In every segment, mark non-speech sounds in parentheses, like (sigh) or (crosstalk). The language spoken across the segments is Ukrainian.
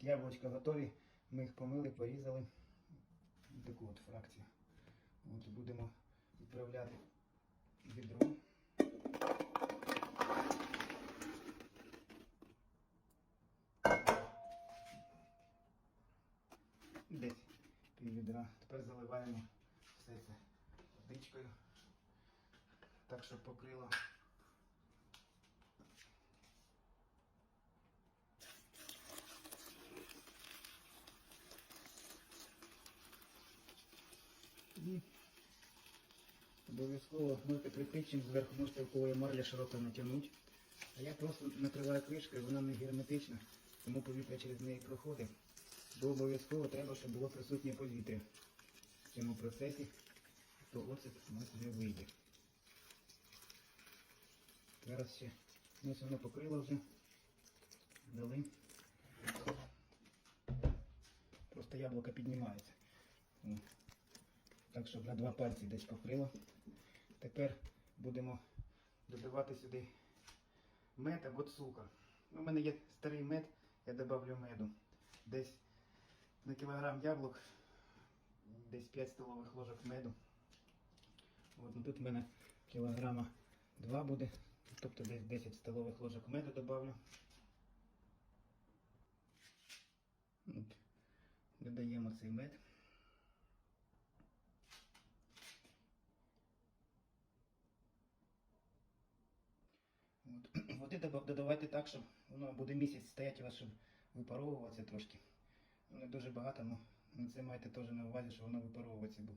Яблучка готові. Ми їх помили, порізали. Таку от фракцію. От будемо відправляти відро. Десь пів відра. Тепер заливаємо все це водичкою. Так, щоб покрило. І обов'язково можете прикрити, зверху можете алкової марля широко натягнути. А я просто накриваю кришкою, вона не герметична, тому повітря через неї проходить. Бо обов'язково треба, щоб було присутнє повітря в цьому процесі, то оцет у нас вже вийде. Зараз ще ось воно покрило вже. Дали. Просто яблуко піднімається. Так, щоб на два пальці десь покрило. Тепер будемо додавати сюди мед або цукор. Ну, У мене є старий мед, я додавлю меду. Десь на кілограм яблук, десь 5 столових ложок меду. От, ну, тут в мене кілограма 2 буде, тобто десь 10 столових ложок меду додавлю. Додаємо цей мед. От. Води додавайте так, щоб воно буде місяць стояти у вас, щоб випаровуватися трошки. Ну, Не дуже багато, але це майте теж на увазі, що воно випаровується. Бо...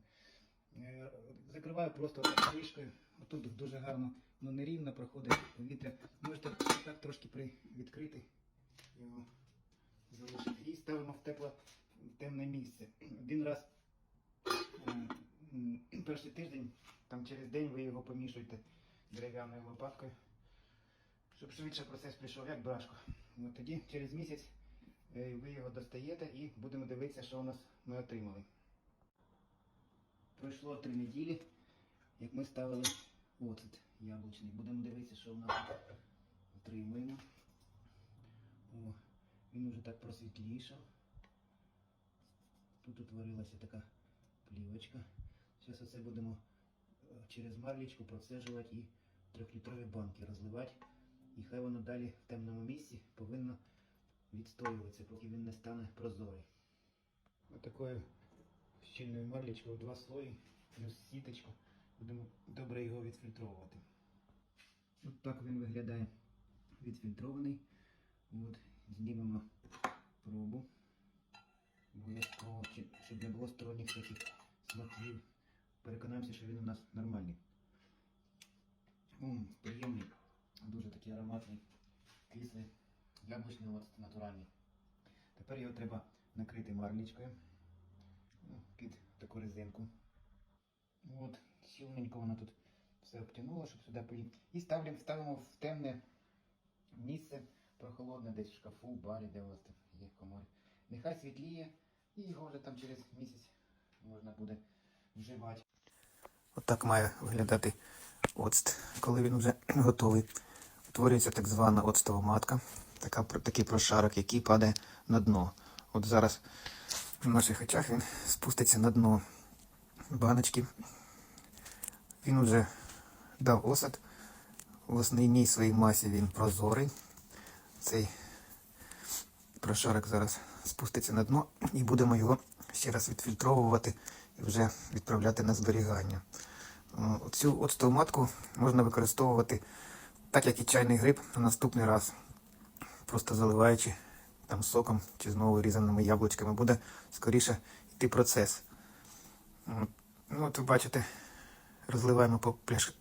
Е, Закриваю просто кришкою. Отут дуже гарно, ну нерівно проходить повітря. Можете так трошки при... відкрити його залишити. І ставимо в тепле в темне місце. Один раз м, перший тиждень, там через день ви його помішуєте дерев'яною лопаткою, щоб швидше процес пішов, як брашко. От тоді через місяць е, ви його достаєте і будемо дивитися, що у нас ми отримали. Пройшло три неділі, як ми ставили оцет яблучний. Будемо дивитися, що у нас отримуємо. О, він уже так просвітлішав. Тут утворилася така плівочка. Зараз оце будемо е, через марлічку процежувати і трьохлітрові банки розливати. І хай воно далі в темному місці повинно відстоюватися, поки він не стане прозорий. Отакою щільною марлічкою два слої, плюс сіточку. Будемо добре його відфільтровувати. От так він виглядає відфільтрований. От, знімемо пробу. Обов'язково, щоб не було сторонніх таких смаків. Переконаємося, що він у нас нормальний. Такий ароматний, кислий, яблучний оцет натуральний. Тепер його треба накрити марлічкою ну, під таку резинку. От, сильненько воно тут все обтянуло, щоб сюди поїм. І ставимо, ставимо в темне місце, прохолодне, десь в шкафу, барі, де у вас там є коморі. Нехай світліє, і його вже там через місяць можна буде вживати. Отак має виглядати оцт, коли він вже (clears throat) готовий. Утворюється так звана оцтова матка, така, такий прошарок, який падає на дно. От зараз в наших очах він спуститься на дно баночки. Він вже дав осад. В основній своїй масі він прозорий. Цей прошарок зараз спуститься на дно і будемо його ще раз відфільтровувати і вже відправляти на зберігання. Цю оцтову матку можна використовувати так, як і чайний гриб на наступний раз. Просто заливаючи там соком чи знову різаними яблучками, буде скоріше йти процес. Ну, от ви бачите, розливаємо по пляшках.